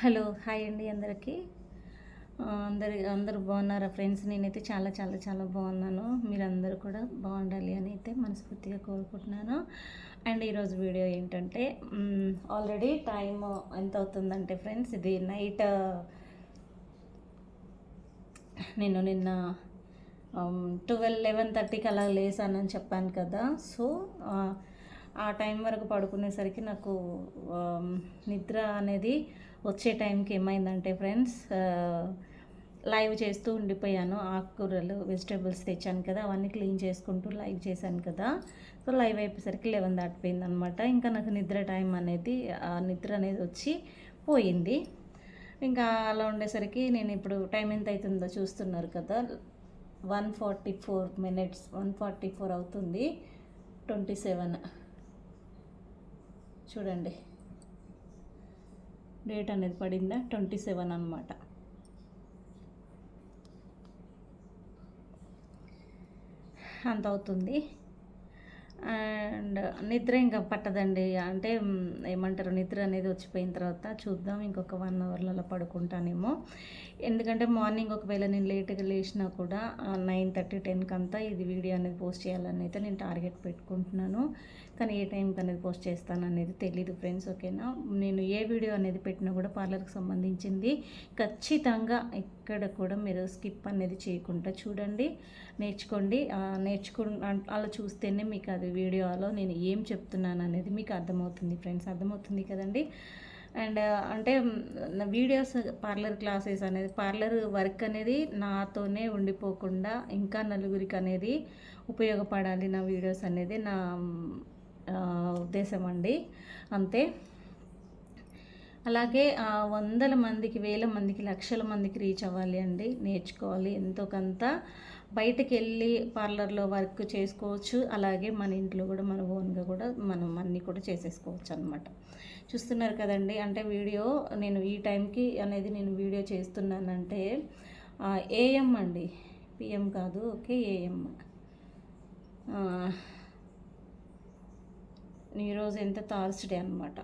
Hello hi అండి అందరికీ. అందరి అందరూ బాగున్నారా ఫ్రెండ్స్? నేనైతే చాలా చాలా చాలా బాగున్నాను. మీరందరూ కూడా బాగుండాలి అని అయితే మనస్ఫూర్తిగా కోరుకుంటున్నాను. అండ్ ఈరోజు వీడియో ఏంటంటే ఆల్రెడీ టైం ఎంత అవుతుందంటే ఫ్రెండ్స్ ఇది నైట్ నేను నిన్న ట్వెల్వ్ లెవెన్ థర్టీకి అలా లేసానని చెప్పాను కదా. సో ఆ టైం వరకు పడుకునేసరికి నాకు నిద్ర అనేది వచ్చే టైంకి ఏమైందంటే ఫ్రెండ్స్ లైవ్ చేస్తూ ఉండిపోయాను. ఆకుకూరలు వెజిటేబుల్స్ తెచ్చాను కదా అవన్నీ క్లీన్ చేసుకుంటూ లైవ్ చేశాను కదా. సో లైవ్ అయిపోయేసరికి లెవెన్ దాటిపోయింది అనమాట ఇంకా నాకు నిద్ర టైం అనేది ఆ నిద్ర అనేది వచ్చి పోయింది. ఇంకా అలా ఉండేసరికి నేను ఇప్పుడు టైం ఎంత అవుతుందో చూస్తున్నారు కదా. One forty four minutes one forty four అవుతుంది. Twenty seven. చూడండి. డేట్ అనేది పడిందా? ట్వంటీ సెవెన్ అనమాట అంత అవుతుంది. అండ్ నిద్ర ఇంకా పట్టదండి. అంటే ఏమంటారు? నిద్ర అనేది వచ్చిపోయిన తర్వాత చూద్దాం. ఇంకొక వన్ అవర్లలో పడుకుంటానేమో. ఎందుకంటే మార్నింగ్ ఒకవేళ నేను లేట్గా లేచినా కూడా నైన్ థర్టీ టెన్కి అంతా ఇది వీడియో అనేది పోస్ట్ చేయాలని అయితే నేను టార్గెట్ పెట్టుకుంటున్నాను. కానీ ఏ టైంకి అనేది పోస్ట్ చేస్తాను అనేది తెలీదు ఫ్రెండ్స్ ఓకేనా? నేను ఏ వీడియో అనేది పెట్టినా కూడా పార్లర్కి సంబంధించింది ఖచ్చితంగా ఇక్కడ కూడా మీరు స్కిప్ అనేది చేయకుండా చూడండి నేర్చుకోండి. నేర్చుకు అలా చూస్తేనే మీకు అది వీడియోలో నేను ఏం చెప్తున్నాను అనేది మీకు అర్థమవుతుంది ఫ్రెండ్స్ అర్థమవుతుంది కదండి? అండ్ అంటే నా వీడియోస్ పార్లర్ క్లాసెస్ అనేది పార్లర్ వర్క్ అనేది నాతోనే ఉండిపోకుండా ఇంకా నలుగురికి అనేది ఉపయోగపడాలి నా వీడియోస్ అనేది నా ఉద్దేశం అండి. అంతే. అలాగే ఆ, వందల మందికి వేల మందికి లక్షల మందికి రీచ్ అవ్వాలి అండి. నేర్చుకోవాలి ఎంతో కొంత బయటకు వెళ్ళి పార్లర్లో వర్క్ చేసుకోవచ్చు. అలాగే మన ఇంట్లో కూడా మన ఓన్గా కూడా మనం అన్నీ కూడా చేసేసుకోవచ్చు అనమాట చూస్తున్నారు కదండి అంటే వీడియో నేను ఈ టైంకి అనేది నేను వీడియో చేస్తున్నానంటే ఏఎం అండి. పిఎం కాదు ఓకే ఏఎం. ఈరోజు ఎంత థార్స్డే అనమాట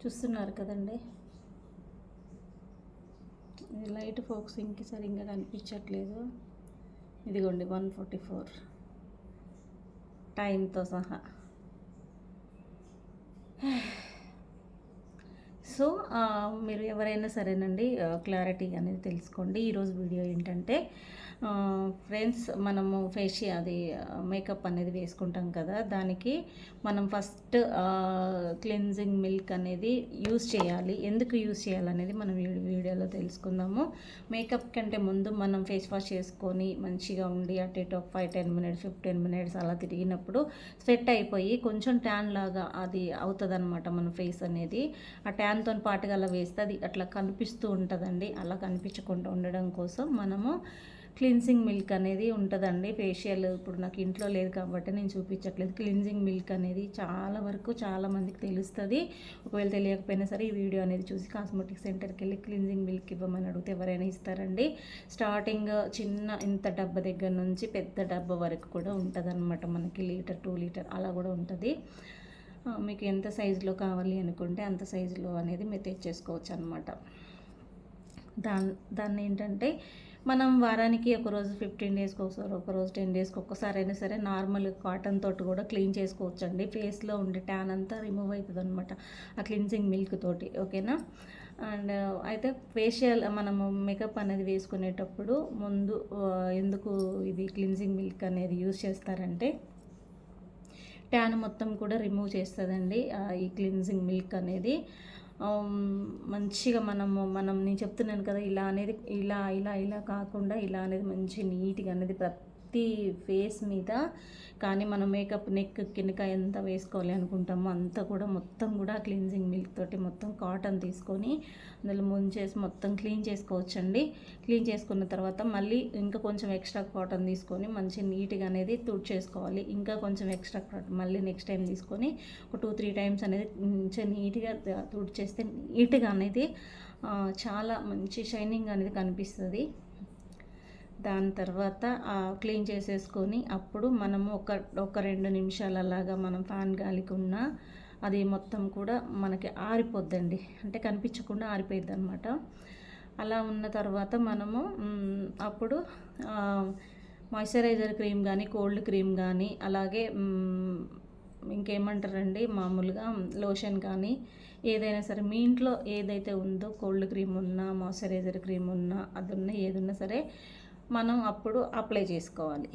చూస్తున్నారు కదండి. ఇది లైట్ ఫోక్సింగ్కి సరిగ్గా కనిపించట్లేదు. ఇదిగోండి వన్ ఫార్టీ ఫోర్. టైంతో సహా. సో మీరు ఎవరైనా సరేనండి క్లారిటీ అనేది తెలుసుకోండి. ఈరోజు వీడియో ఏంటంటే ఫ్రెండ్స్ మనము ఫేషి అది మేకప్ అనేది వేసుకుంటాం కదా దానికి మనం ఫస్ట్ క్లెన్జింగ్ మిల్క్ అనేది యూస్ చేయాలి. ఎందుకు యూస్ చేయాలనేది మనం వీడియోలో తెలుసుకుందాము. మేకప్ కంటే ముందు మనం ఫేస్ వాష్ చేసుకొని మంచిగా ఉండి అటు ఇటు ఒక five ten minutes fifteen minutes అలా తిరిగినప్పుడు స్వెట్ అయిపోయి కొంచెం ట్యాన్ లాగా అది అవుతుంది అనమాట మన ఫేస్ అనేది. ఆ ట్యాన్తో పాటుగా అలా వేస్తే అది అట్లా కనిపిస్తూ ఉంటుందండి. అలా కనిపించకుండా ఉండడం కోసం మనము క్లిన్సింగ్ మిల్క్ అనేది ఉంటుందండి ఫేషియల్ ఇప్పుడు నాకు ఇంట్లో లేదు కాబట్టి నేను చూపించట్లేదు. క్లిన్సింగ్ మిల్క్ అనేది చాలా వరకు చాలా మందికి తెలుస్తుంది. ఒకవేళ తెలియకపోయినా సరే ఈ వీడియో అనేది చూసి కాస్మెటిక్ సెంటర్కి వెళ్ళి క్లిన్సింగ్ మిల్క్ ఇవ్వమని అడిగితే ఎవరైనా ఇస్తారండి. స్టార్టింగ్ చిన్న ఇంత డబ్బా దగ్గర నుంచి పెద్ద డబ్బా వరకు కూడా ఉంటుంది మనకి. లీటర్ టూ లీటర్ అలా కూడా ఉంటుంది. మీకు ఎంత సైజులో కావాలి అనుకుంటే అంత సైజులో అనేది మీరు తెచ్చేసుకోవచ్చు అనమాట దాని దాన్ని ఏంటంటే మనం వారానికి ఒక రోజు ఫిఫ్టీన్ డేస్కి ఒకసారి ఒక రోజు టెన్ డేస్కి ఒక్కసారి అయినా సరే నార్మల్ కాటన్ తోటి కూడా క్లీన్ చేసుకోవచ్చు అండి ఫేస్లో ఉండే ట్యాన్ అంతా రిమూవ్ అవుతుంది అనమాట ఆ క్లిన్సింగ్ మిల్క్ తోటి ఓకేనా అండ్ uh, అయితే ఫేషియల్ మనము మేకప్ అనేది వేసుకునేటప్పుడు ముందు uh, ఎందుకు ఇది క్లిన్జింగ్ మిల్క్ అనేది యూజ్ చేస్తారంటే ట్యాన్ మొత్తం కూడా రిమూవ్ చేస్తుందండి uh, ఈ క్లిన్జింగ్ మిల్క్ అనేది. మంచిగా మనము మనం నేను చెప్తున్నాను కదా ఇలా అనేది ఇలా ఇలా ఇలా కాకుండా ఇలా అనేది మంచి నీట్గా అనేది ప్రతి ఫేస్ మీద కానీ మనం మేకప్ నెక్ కిందక ఎంత వేసుకోవాలి అనుకుంటామో అంతా కూడా మొత్తం కూడా క్లీన్జింగ్ మిల్క్ తోటి మొత్తం కాటన్ తీసుకొని అందులో ముంచేసి మొత్తం క్లీన్ చేసుకోవచ్చండి. క్లీన్ చేసుకున్న తర్వాత మళ్ళీ ఇంకా కొంచెం ఎక్స్ట్రా కాటన్ తీసుకొని మంచి నీట్గా అనేది తుడిచేసుకోవాలి. ఇంకా కొంచెం ఎక్స్ట్రా కాటన్ మళ్ళీ నెక్స్ట్ టైం తీసుకొని ఒక టూ త్రీ టైమ్స్ అనేది మంచిగా నీట్గా తుడిచేస్తే నీట్గా అనేది చాలా మంచి షైనింగ్ అనేది కనిపిస్తుంది. దాని తర్వాత క్లీన్ చేసేసుకొని అప్పుడు మనము ఒక ఒక రెండు నిమిషాలు అలాగా మనం ఫ్యాన్ గాలికి ఉన్న అది మొత్తం కూడా మనకి ఆరిపోద్దండి. అంటే కనిపించకుండా ఆరిపోయిద్ది అనమాట అలా ఉన్న తర్వాత మనము అప్పుడు మాయిశ్చరైజర్ క్రీమ్ కానీ కోల్డ్ క్రీమ్ కానీ అలాగే ఇంకేమంటారండి? మామూలుగా లోషన్ కానీ ఏదైనా సరే మీ ఇంట్లో ఏదైతే ఉందో కోల్డ్ క్రీమ్ ఉన్నా మాయిశ్చరైజర్ క్రీమ్ ఉన్నా అది ఉన్నా ఏదున్నా సరే మనం అప్పుడు అప్లై చేసుకోవాలి.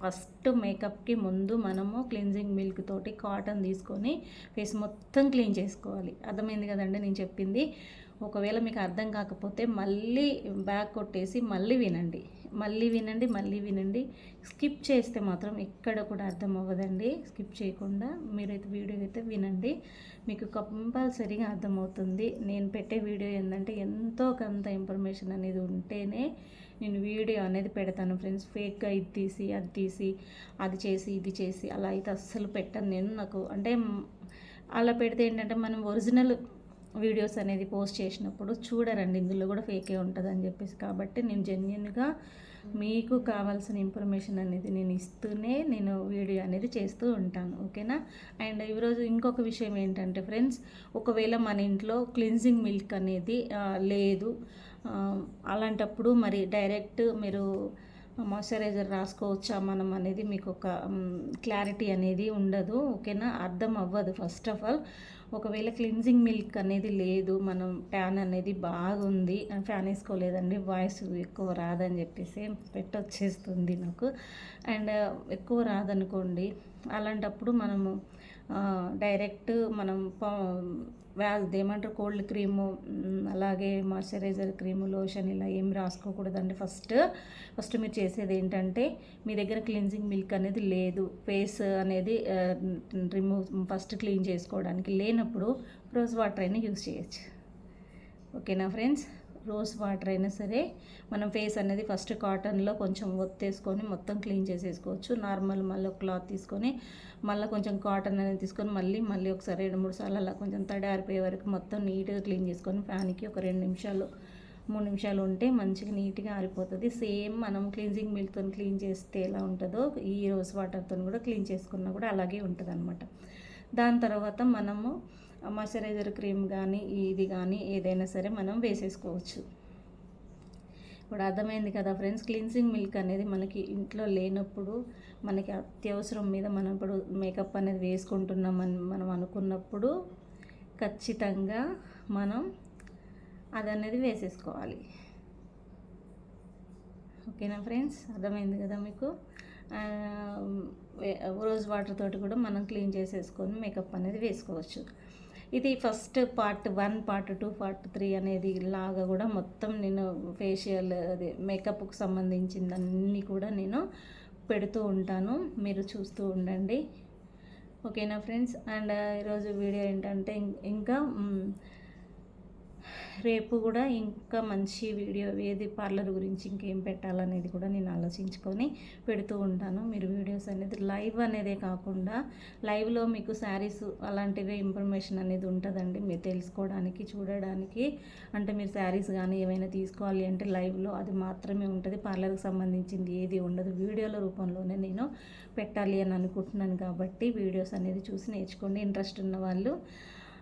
ఫస్ట్ మేకప్కి ముందు మనము క్లిన్జింగ్ మిల్క్ తోటి కాటన్ తీసుకొని ఫేస్ మొత్తం క్లీన్ చేసుకోవాలి. అర్థమైంది కదండి నేను చెప్పింది? ఒకవేళ మీకు అర్థం కాకపోతే మళ్ళీ బ్యాక్ కొట్టేసి మళ్ళీ వినండి. మళ్ళీ వినండి మళ్ళీ వినండి. స్కిప్ చేస్తే మాత్రం ఎక్కడ కూడా అర్థం అవ్వదండి. స్కిప్ చేయకుండా మీరైతే వీడియో అయితే వినండి. మీకు కంపల్సరీగా అర్థమవుతుంది. నేను పెట్టే వీడియో ఏంటంటే ఎంతో కొంత ఇన్ఫర్మేషన్ అనేది ఉంటేనే నేను వీడియో అనేది పెడతాను ఫ్రెండ్స్. ఫేక్గా ఇది తీసి అది తీసి అది చేసి ఇది చేసి అలా అయితే అస్సలు పెట్టను నేను నాకు. అంటే అలా పెడితే ఏంటంటే మనం ఒరిజినల్ వీడియోస్ అనేది పోస్ట్ చేసినప్పుడు చూడరండి. ఇందులో కూడా ఫేకే ఉంటుంది అని చెప్పేసి. కాబట్టి నేను జెన్యున్గా మీకు కావాల్సిన ఇన్ఫర్మేషన్ అనేది నేను ఇస్తూనే నేను వీడియో అనేది చేస్తూ ఉంటాను ఓకేనా? అండ్ ఈరోజు ఇంకొక విషయం ఏంటంటే ఫ్రెండ్స్ ఒకవేళ మన ఇంట్లో క్లిన్జింగ్ మిల్క్ అనేది లేదు అలాంటప్పుడు మరి డైరెక్ట్ మీరు మాయిశ్చరైజర్ రాసుకోవచ్చా మనం అనేది మీకు ఒక క్లారిటీ అనేది ఉండదు ఓకేనా? అర్థం అవ్వదు ఫస్ట్ ఆఫ్ ఆల్ ఒకవేళ క్లిన్జింగ్ మిల్క్ అనేది లేదు మనం ట్యాన్ అనేది బాగుంది ఫ్యాన్ వేసుకోలేదండి వాయిస్ ఎక్కువ రాదని చెప్పేసి పెట్టొచ్చేస్తుంది నాకు. అండ్ ఎక్కువ రాదనుకోండి అలాంటప్పుడు మనము డైరెక్ట్ మనం వ్యాధి ఏమంటారు కోల్డ్ క్రీము అలాగే మాయిశ్చరైజర్ క్రీము లోషన్ ఇలా ఏం రాసుకోకూడదండి. ఫస్ట్ ఫస్ట్ మీరు చేసేది ఏంటంటే మీ దగ్గర క్లిన్జింగ్ మిల్క్ అనేది లేదు. ఫేస్ అనేది రిమూవ్ ఫస్ట్ క్లీన్ చేసుకోవడానికి లేనప్పుడు రోజ్ వాటర్ అయినా యూస్ చేయొచ్చు. ఓకేనా ఫ్రెండ్స్? రోజ్ వాటర్ అయినా సరే మనం ఫేస్ అనేది ఫస్ట్ కాటన్లో కొంచెం ఒత్తేసుకొని మొత్తం క్లీన్ చేసేసుకోవచ్చు. నార్మల్ మళ్ళీ ఒక క్లాత్ తీసుకొని మళ్ళీ కొంచెం కాటన్ అనేది తీసుకొని మళ్ళీ మళ్ళీ ఒకసారి రెండు మూడు సార్లు అలా కొంచెం తడి ఆరిపోయే వరకు మొత్తం నీట్గా క్లీన్ చేసుకొని ఫ్యాన్కి ఒక రెండు నిమిషాలు మూడు నిమిషాలు ఉంటే మంచిగా నీట్గా ఆరిపోతుంది. సేమ్ మనం క్లీన్జింగ్ మిల్క్తో క్లీన్ చేస్తే ఎలా ఉంటుందో ఈ రోజ్ వాటర్తో కూడా క్లీన్ చేసుకున్నా కూడా అలాగే ఉంటుంది అనమాట దాని తర్వాత మనము మాయిశ్చరైజర్ క్రీమ్ కానీ ఇది కానీ ఏదైనా సరే మనం వేసేసుకోవచ్చు. ఇప్పుడు అర్థమైంది కదా ఫ్రెండ్స్ క్లీన్సింగ్ మిల్క్ అనేది మనకి ఇంట్లో లేనప్పుడు మనకి అత్యవసరం మీద మనం ఇప్పుడు మేకప్ అనేది వేసుకుంటున్నామని మనం అనుకున్నప్పుడు ఖచ్చితంగా మనం అది అనేది వేసేసుకోవాలి. ఓకేనా ఫ్రెండ్స్? అర్థమైంది కదా మీకు? రోజ్ వాటర్ తోటి కూడా మనం క్లీన్ చేసేసుకొని మేకప్ అనేది వేసుకోవచ్చు. ఇది first part one part two part three అనేది లాగా కూడా మొత్తం నేను ఫేషియల్ అది మేకప్కి సంబంధించిందన్నీ కూడా నేను పెడుతూ ఉంటాను. మీరు చూస్తూ ఉండండి. ఓకేనా ఫ్రెండ్స్ అండ్ ఈరోజు వీడియో ఏంటంటే ఇంకా రేపు కూడా ఇంకా మంచి వీడియో ఏది పార్లర్ గురించి ఇంకేం పెట్టాలనేది కూడా నేను ఆలోచించుకొని పెడుతూ ఉంటాను. మీరు వీడియోస్ అనేది లైవ్ అనేదే కాకుండా లైవ్లో మీకు శారీస్ అలాంటివి ఇన్ఫర్మేషన్ అనేది ఉంటుందండి. మీరు తెలుసుకోవడానికి చూడడానికి. అంటే మీరు శారీస్ కానీ ఏమైనా తీసుకోవాలి అంటే లైవ్లో అది మాత్రమే ఉంటుంది. పార్లర్కి సంబంధించింది ఏది ఉండదు. వీడియోల రూపంలోనే నేను పెట్టాలి అని అనుకుంటున్నాను కాబట్టి వీడియోస్ అనేది చూసి నేర్చుకోండి. ఇంట్రెస్ట్ ఉన్న వాళ్ళు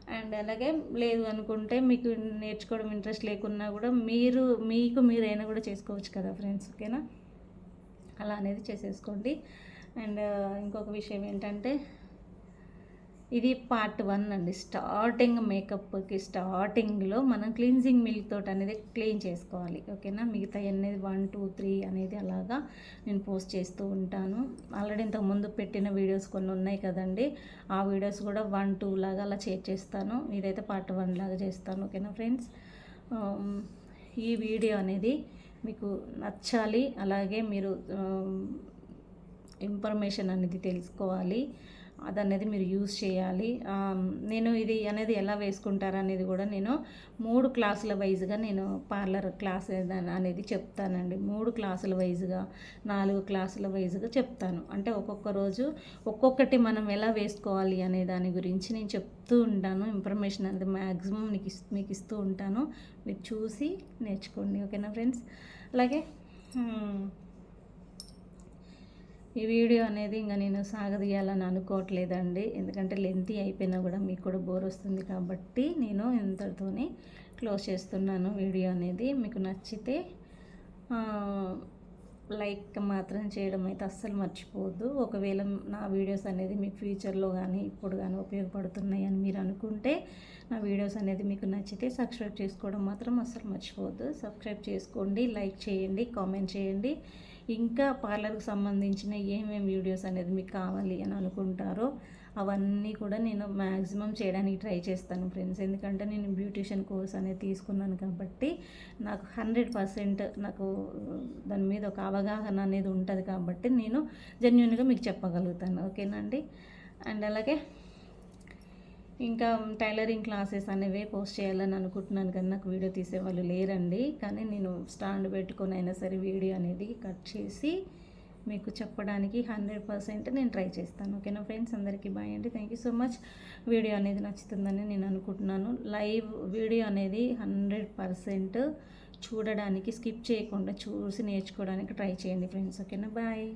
అండ్ అలాగే లేదు అనుకుంటే మీకు నేర్చుకోవడం ఇంట్రెస్ట్ లేకున్నా కూడా మీరు మీకు మీరైనా కూడా చేసుకోవచ్చు కదా ఫ్రెండ్స్ ఓకేనా? అలా అనేది చేసేసుకోండి. అండ్ ఇంకొక విషయం ఏంటంటే ఇది పార్ట్ వన్ అండి. స్టార్టింగ్ మేకప్కి స్టార్టింగ్లో మనం క్లీన్జింగ్ మిల్క్ తోటి అనేది క్లీన్ చేసుకోవాలి. ఓకేనా? మిగతా అనేది వన్ టూ త్రీ అనేది అలాగా నేను పోస్ట్ చేస్తూ ఉంటాను. ఆల్రెడీ ఇంతకు ముందు పెట్టిన వీడియోస్ కొన్ని ఉన్నాయి కదండి. ఆ వీడియోస్ కూడా వన్ టూ లాగా అలా షేర్ చేస్తాను. ఇదైతే పార్ట్ వన్ లాగా చేస్తాను. ఓకేనా ఫ్రెండ్స్? ఈ వీడియో అనేది మీకు నచ్చాలి. అలాగే మీరు ఇన్ఫర్మేషన్ అనేది తెలుసుకోవాలి. అది అనేది మీరు యూజ్ చేయాలి. నేను ఇది అనేది ఎలా వేసుకుంటారు అనేది కూడా నేను మూడు క్లాసుల వైజ్గా నేను పార్లర్ క్లాస్ అనేది చెప్తానండి. మూడు క్లాసుల వైజ్గా నాలుగు క్లాసుల వైజ్గా చెప్తాను. అంటే ఒక్కొక్క రోజు ఒక్కొక్కటి మనం ఎలా వేసుకోవాలి అనే దాని గురించి నేను చెప్తూ ఉంటాను. ఇన్ఫర్మేషన్ అనేది మ్యాక్సిమం నీకు మీకు ఇస్తూ ఉంటాను. మీరు చూసి నేర్చుకోండి. ఓకేనా ఫ్రెండ్స్? అలాగే ఈ వీడియో అనేది ఇంకా నేను సాగదీయాలని అనుకోవట్లేదండి. ఎందుకంటే లెంతీ అయిపోయినా కూడా మీకు కూడా బోర్ వస్తుంది కాబట్టి నేను ఇంతటితోనే క్లోజ్ చేస్తున్నాను వీడియో అనేది. మీకు నచ్చితే లైక్ మాత్రం చేయడం అయితే అస్సలు మర్చిపోవద్దు. ఒకవేళ నా వీడియోస్ అనేది మీకు ఫ్యూచర్లో కానీ ఇప్పుడు కానీ ఉపయోగపడుతున్నాయి అని మీరు అనుకుంటే నా వీడియోస్ అనేది మీకు నచ్చితే సబ్స్క్రైబ్ చేసుకోవడం మాత్రం అస్సలు మర్చిపోవద్దు. సబ్స్క్రైబ్ చేసుకోండి లైక్ చేయండి కామెంట్ చేయండి. ఇంకా పార్లర్కి సంబంధించిన ఏమేమి వీడియోస్ అనేది మీకు కావాలి అని అనుకుంటారో అవన్నీ కూడా నేను మ్యాక్సిమం చేయడానికి ట్రై చేస్తాను ఫ్రెండ్స్. ఎందుకంటే నేను బ్యూటిషియన్ కోర్స్ అనేది తీసుకున్నాను కాబట్టి నాకు హండ్రెడ్ పర్సెంట్ నాకు దాని మీద ఒక అవగాహన అనేది ఉంటుంది కాబట్టి నేను జెన్యున్గా మీకు చెప్పగలుగుతాను. ఓకేనండి అండ్ అలాగే ఇంకా టైలరింగ్ క్లాసెస్ అనేవి పోస్ట్ చేయాలని అనుకుంటున్నాను కానీ నాకు వీడియో తీసేవాళ్ళు లేరండి. కానీ నేను స్టాండ్ పెట్టుకొని అయినా సరే వీడియో అనేది కట్ చేసి మీకు చెప్పడానికి హండ్రెడ్ పర్సెంట్ నేను ట్రై చేస్తాను. ఓకేనా ఫ్రెండ్స్? అందరికీ బాయ్ అండి. Thank you so much. Video అనేది నచ్చుతుందని నేను అనుకుంటున్నాను. లైవ్ వీడియో అనేది హండ్రెడ్ పర్సెంట్ చూడడానికి స్కిప్ చేయకుండా చూసి నేర్చుకోవడానికి ట్రై చేయండి ఫ్రెండ్స్. ఓకేనా? బాయ్.